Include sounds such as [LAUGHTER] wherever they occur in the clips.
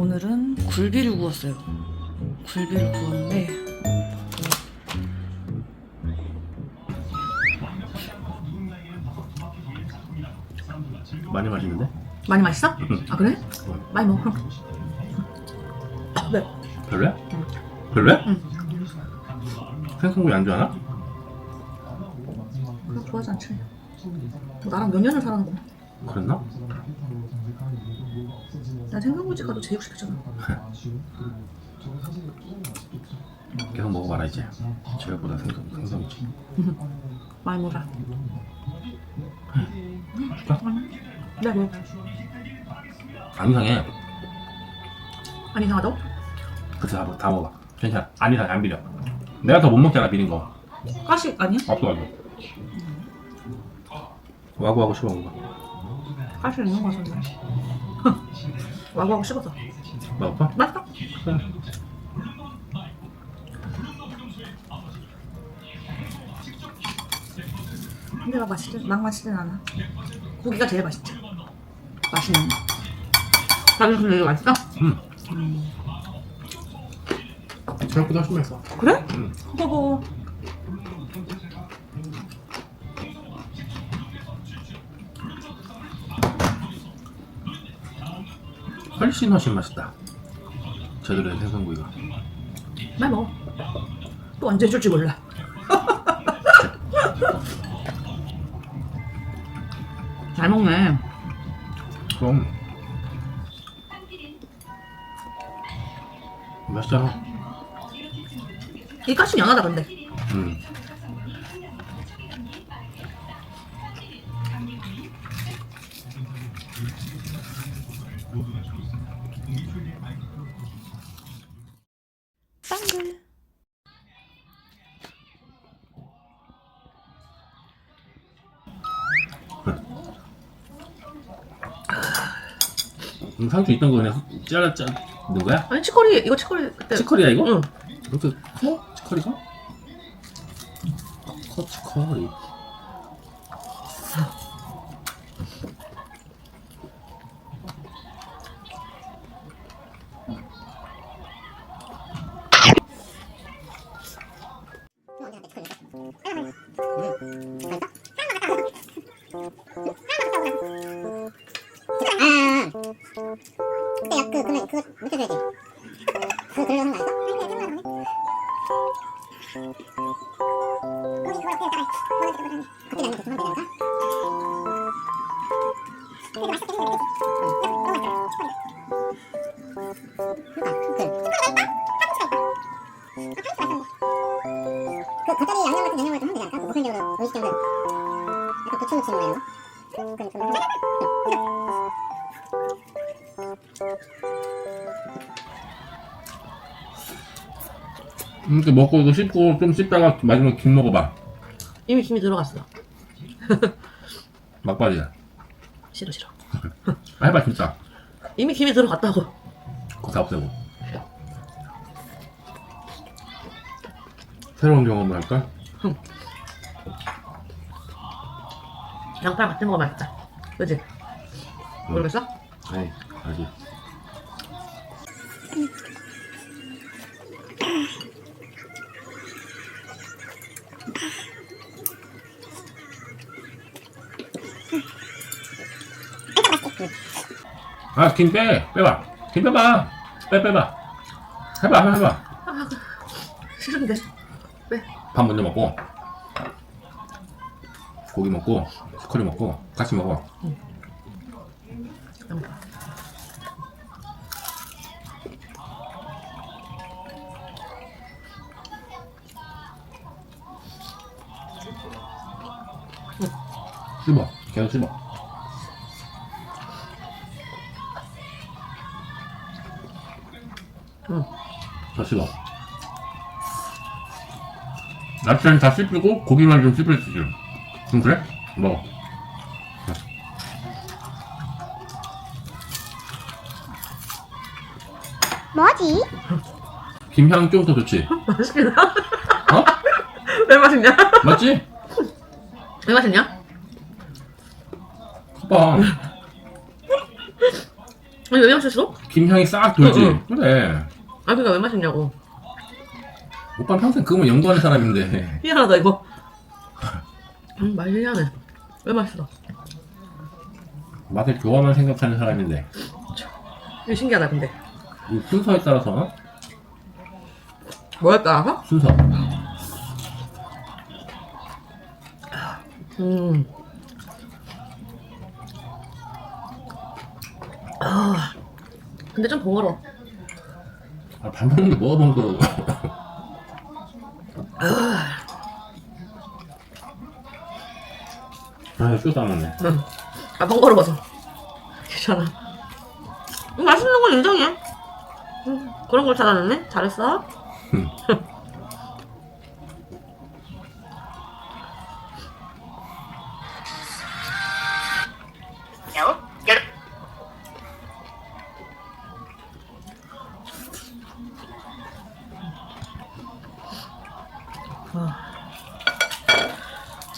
오늘은 굴비를 구웠어요. 굴비를 구웠는데 많이 마시는데? 많이 맛있어? 아 그래? 많이 먹어 그럼. 네. 별로야? 별로야? 응. 생선구이 안 좋아하나? 그거 좋아하지 않지. 뭐 나랑 몇 년을 살았는 거야. 그랬나? 난 생강구지 가도 제육 시켰잖아. [LAUGHS] 계속 먹어봐라 이제 제육보다 생선, 생선이지 [LAUGHS] 많이 먹어라. 줄까? 네 뭐. 안 이상해 안 이상하다고? 그래서 다, 먹- 다 먹어봐 괜찮아 안 이상해 안 비려 내가 더 못 먹잖아 비린 거 가시 아니야? 없어가지고 와구와구 씹어 먹어 가시 있는 거 같은데. [LAUGHS] 와구와구 씹어서. 먹을까? 맛있어? 근데 막 맛있지? 막 맛있진 않아. 고기가 제일 맛있지. 맛있는 거. 나는 근데 이게 맛있어? 응 생각보다 훨씬 맛있어 그래? 응 그거 훨씬 훨씬 맛있다 제대로 된 생선구이가 많이 먹어. 또 언제 해줄지 몰라. [LAUGHS] 잘 먹네. 음, 상추 있던 거 그냥 잘라 짜 넣은 거야? 아니 치커리 이거 치커리 그때. 치커리야 이거? 응. 이렇게 커? 치커리가? 커 치커리 음식점은 약간 부추 무치는 거 이런 거? 그건 좀하 이렇게 먹고 이거 씹고 좀 씹다가 마지막에 김 먹어봐 이미 김이 들어갔어. [LAUGHS] 막바지야 싫어 싫어. 아, [LAUGHS] 해봐 진짜 이미 김이 들어갔다고. 그거 다 없애고 새로운 경험을 할까? 양파 같은 거 맛있다. 그지? 모르겠어? 아니 아직 아 김 빼! 빼봐 김 빼봐 빼 빼봐 해봐 해봐 아, 싫은데. 왜? 밥 먼저 먹고 고기 먹고 스커리 먹고 같이 먹어 양파. 씹어 계속 씹어 야채는 다 씹히고 고기만 좀 씹을 수 있어 응 그래? 먹어 뭐지? 김향 좀 더 좋지? [LAUGHS] 맛있긴 하 어? [LAUGHS] 왜 맛있냐? 맞지? 왜 맛있냐? 봐봐 아니 왜 마셨어? 김향이 싹 돌지. 응, 그래. 아 그니까 왜 마셨냐고 오빠 평생 그거만 연구하는 사람인데. 희한하다 이거 음 맛이 희한해 왜 맛있어? 맛을 좋아만 생각하는 사람인데. 이거 신기하다 근데 이 순서에 따라서 뭐에 따라서? 순서. 음. 아, 근데 좀 번거로워. 아, 밥 먹는 게 뭐가 번거로워. 아, 쇼 싸먹네. 응. 아, 번거로워서. 괜찮아. 음, 맛있는 건 인정해. 음, 그런 걸 찾아냈네? 잘했어. [LAUGHS]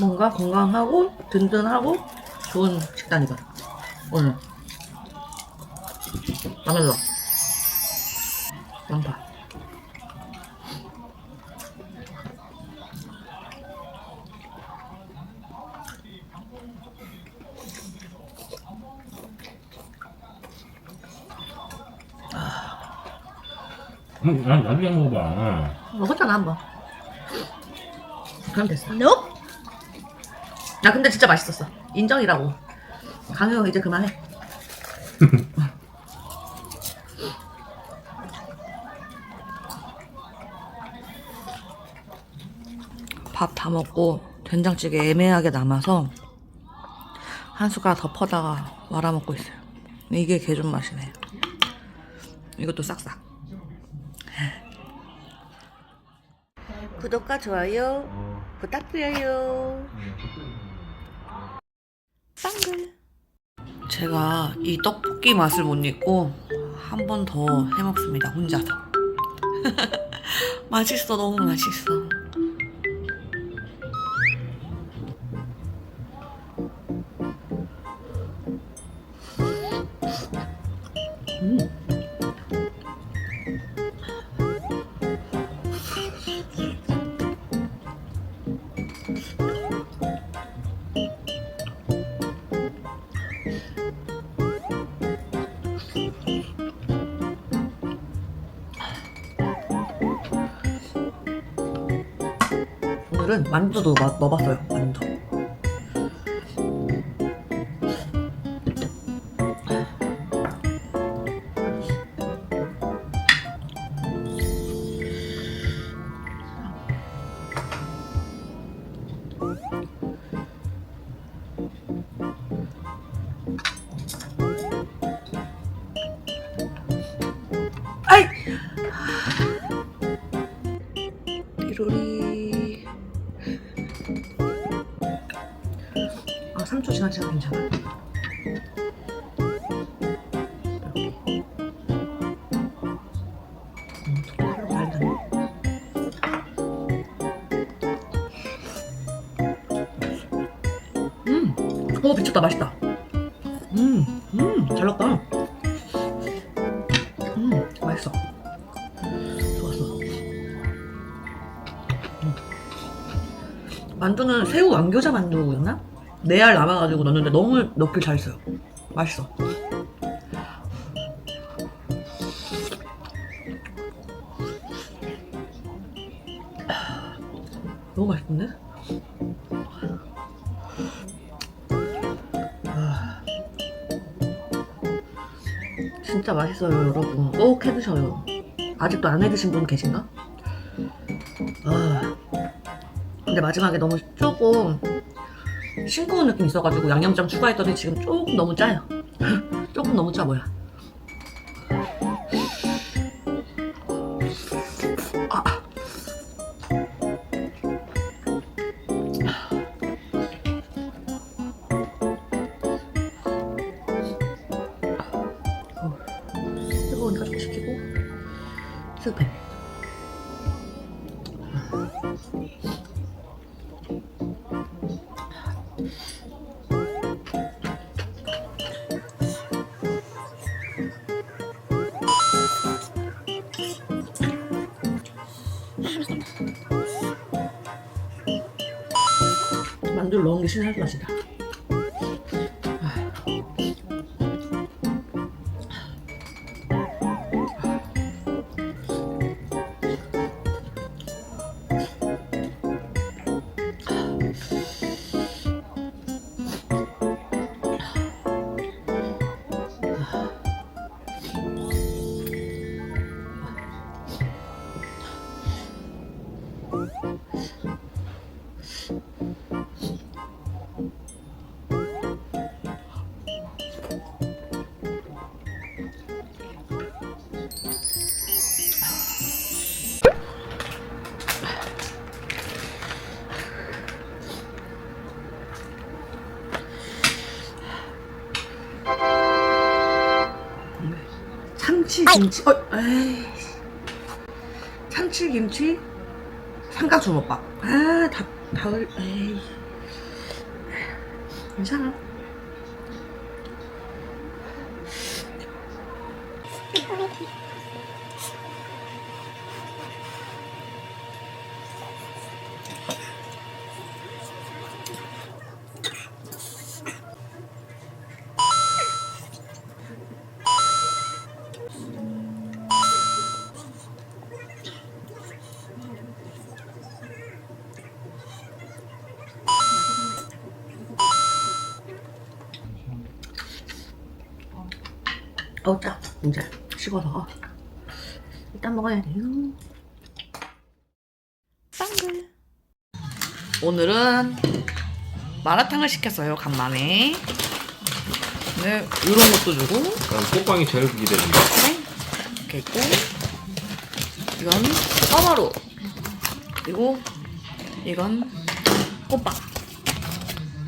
뭔가 건강하고 든든하고 좋은 식단이다. 오늘. 라멜로. 양파. 응, 난 나중에 먹어봐. 먹었잖아 한 번. 그럼 됐어. nope. 야 근데 진짜 맛있었어. 인정이라고. 강효 이제 그만해. [LAUGHS] 밥 다 먹고 된장찌개 애매하게 남아서 한 숟가락 더 퍼다가 말아 먹고 있어요. 이게 개좀 맛이네. 이것도 싹싹. [LAUGHS] 구독과 좋아요 부탁드려요. 빵글. 제가 이 떡볶이 맛을 못 잊고 한 번 더 해먹습니다. 혼자서. [LAUGHS] 맛있어, 너무 맛있어. 오늘은 만두도 마- 넣어봤어요. 오 미쳤다 맛있다. 음, 음, 잘 넣었다. 음, 맛있어. 좋았어. 만두는 새우 왕교자 만두였나? 네알 남아가지고 넣었는데 너무 넣길 잘했어요. 맛있어. 해드셔요. 아직도 안 해드신 분 계신가? 아. 근데 마지막에 너무 조금 싱거운 느낌 있어가지고 양념장 추가했더니 지금 조금 너무 짜요. [LAUGHS] 조금 너무 짜 보여. 넣은 게 신의 맛이다. 참치김치, 어, 에이. 참치김치, 삼각주먹밥. 아, 다, 다, 을- 에이. 괜찮아. 오늘은 마라탕을 시켰어요, 간만에. 네, 이런 것도 주고. 그럼 꽃빵이 제일 기대된다. 네. 이렇게 있고. 이건 까마루. 그리고 이건 꽃빵.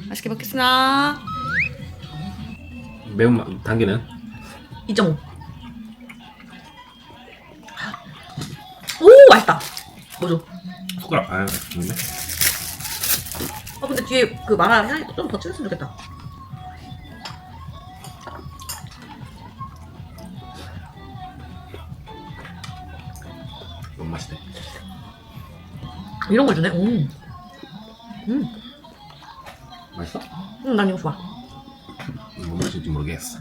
맛있게 먹겠습니다. 매운 단계는 2.5. 오, 맛있다. 뭐죠? 숟가락. 아, 좋은데? 아, 근데 뒤에 그 마라 향이 좀더 칠했으면 좋겠다. 너무 맛있대. 이런 걸 주네. 음. 음, 맛있어? 음, 난 이거 좋아. 뭔 맛인지 모르겠어.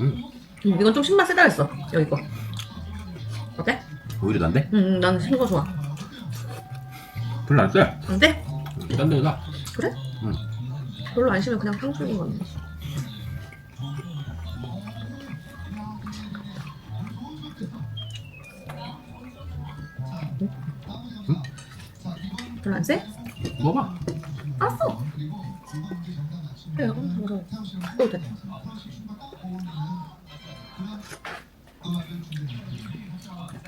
음, 음, 이건 좀 신맛 세다 했어. 여기 거. 어때? 오히려 난데? 음, 난 신거 좋아. 별로 안 쎄. 안 돼? 딴 데보다. 그래? 응. 별로 안 심해. 그냥 탕수육인 건데. 별로 안 세? 먹어봐. 알았어. 그래, 그럼 먹어. 또 돼.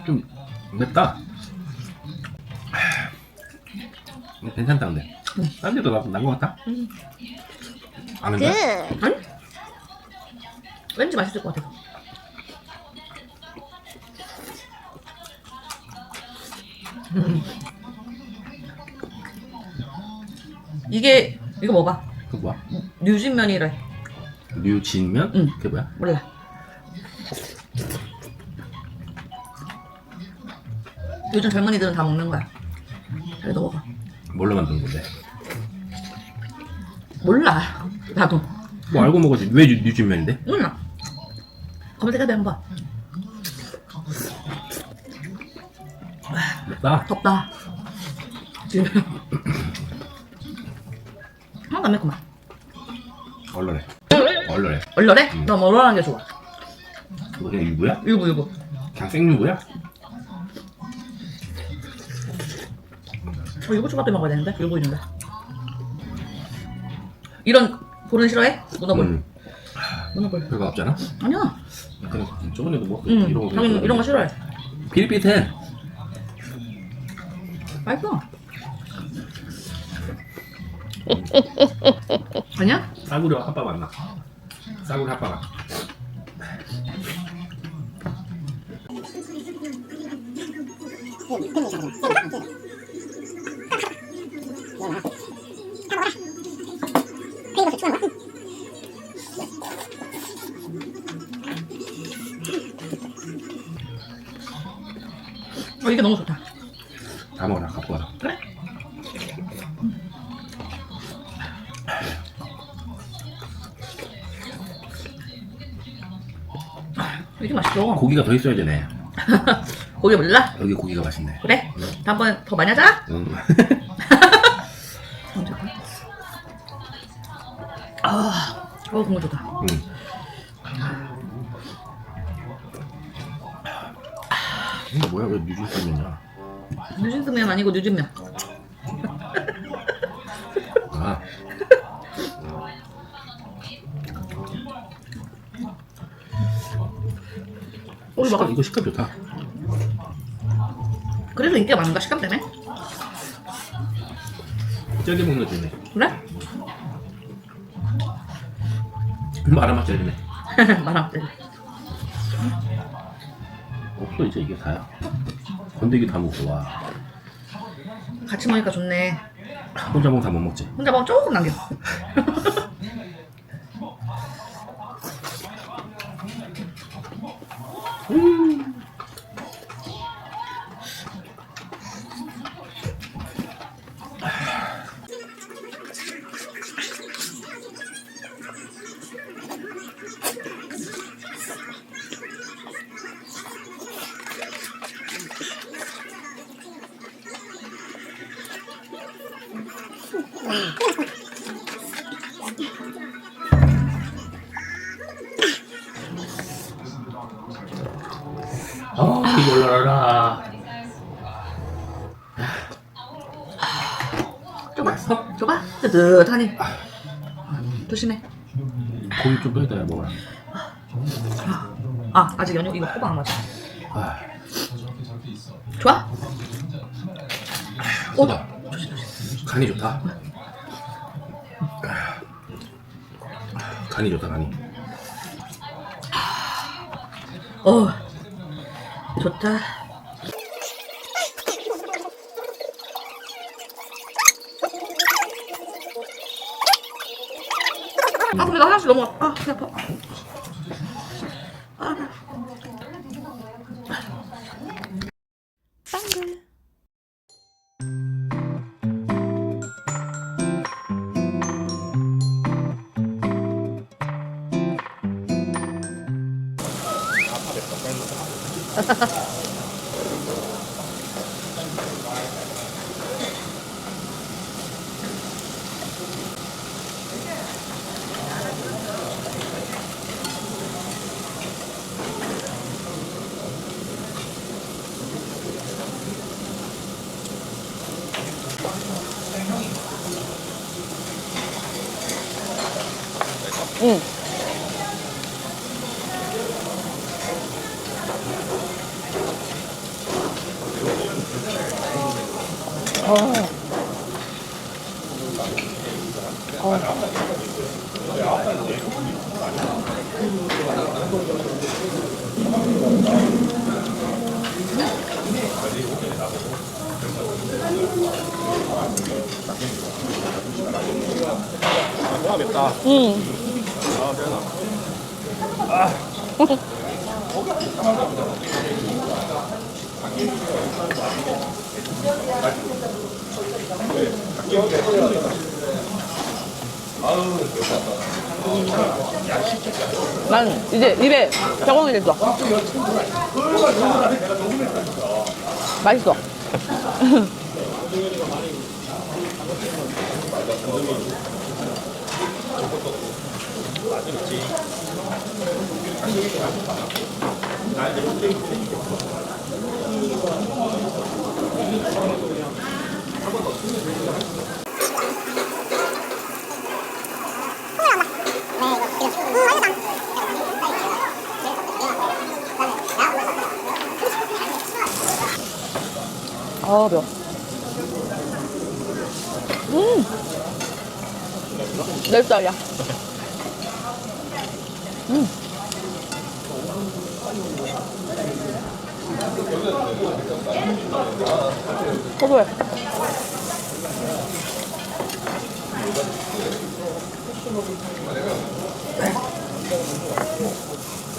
좀 맵다. 음, 괜찮다 근데. 응. 딴 데도 난것 같아? 응. 아는데? 아니? 왠지 맛있을 것 같아. 음. 이게 이거 먹어봐. 그 뭐야? 뉴진면이래. 류진면? 응. 그게 뭐야? 몰라. 요즘 젊은이들은 다 먹는 거야. 그래도 먹어. 뭘로 만든 건데? 몰라. 나도. 뭐 알고 먹었지. 왜 류- 류진면인데? 몰라. 검색해봐 한번. 맵다. 덥다. 지금. 하나도 안. 얼얼해. 얼얼해. 얼얼해? 음. 나 얼얼한 게 좋아. 그거 그냥 유부야? 유부 유부. 그냥 생유부야? 저 유부 초밥도 먹어야 되는데 유부 있는데. 이런 볼은 싫어해? 문어볼. 응. 문어볼. 별거 없잖아? 아니야. 그냥 저번에도 뭐 응. 이런 거 자기 이런 거 싫어해. 비릿비릿해. 맛있어. 아니야? 싸구려 핫바 맞나? 싸구려 핫바가. [LAUGHS] 고기가 더 있어야 되네 [LAUGHS] 고기 몰라? 여기 고기가 맛있네 그래? 다음번에 더 많이 하자. 응. [LAUGHS] 아, 어 국물 좋다. 응. 이거 뭐야 왜 뉴질랜드냐 뉴진스면 아니고 뉴진면. 이거 식감 좋다 그래서 인기가 많은가 식감 때문에? 젤리 먹는 거 좋네 그래? 마라맛 젤리네 [LAUGHS] 말안 돼. 없어 이제 이게 다야 건더기 다 먹고 와 같이 먹으니까 좋네. 혼자 먹으면 다 못 먹지 혼자 먹으면 조금 남겨. 어 뜨뜻하니. 조심해. 고기 좀 빼다 야 먹어라 아, 아직 연유 이거 호박 안 맞아. 아 좋아? 좋다 간이 좋다 간이 좋다 간이 어, 좋다. 아, 근데 나 화장실 넘어가. 아, 배 아파. 아, 나. 빵글. 응. 난 이제 입에 적응이 됐어. 맛있어. [LAUGHS] 아, 매워. 음! 내 스타일이야. 음. 고소해.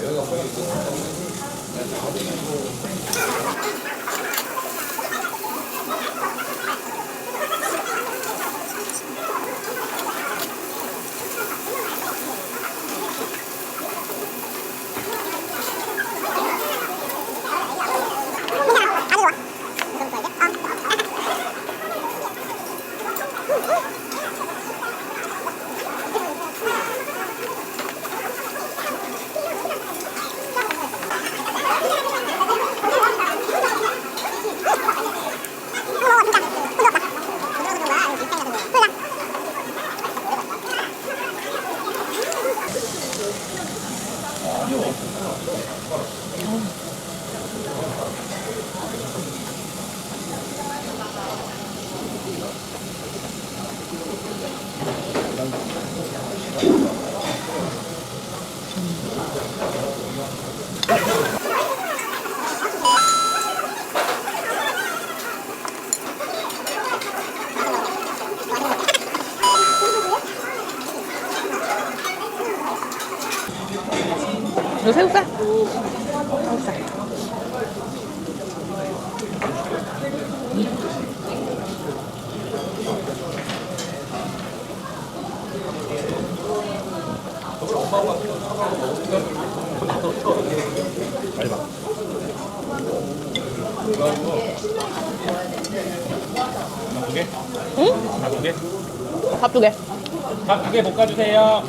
여기가 거의 있거든요. Oh, cool. 응? 나두개 밥 두 개. 밥 두 개 볶아주세요.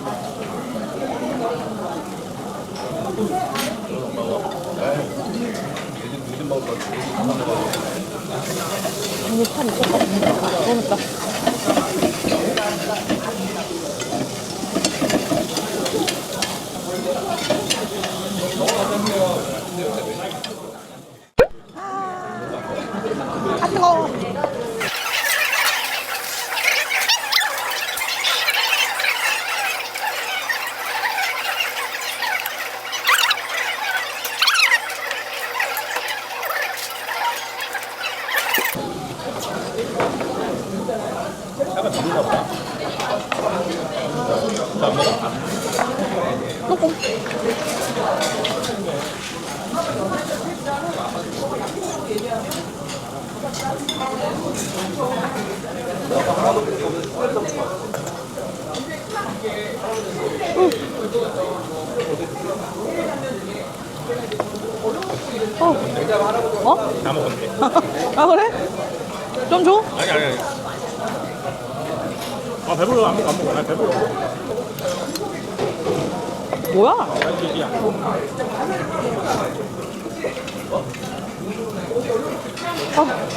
아, 육판 있었거든. 너무 맛있다. 어. 뭐야? 아.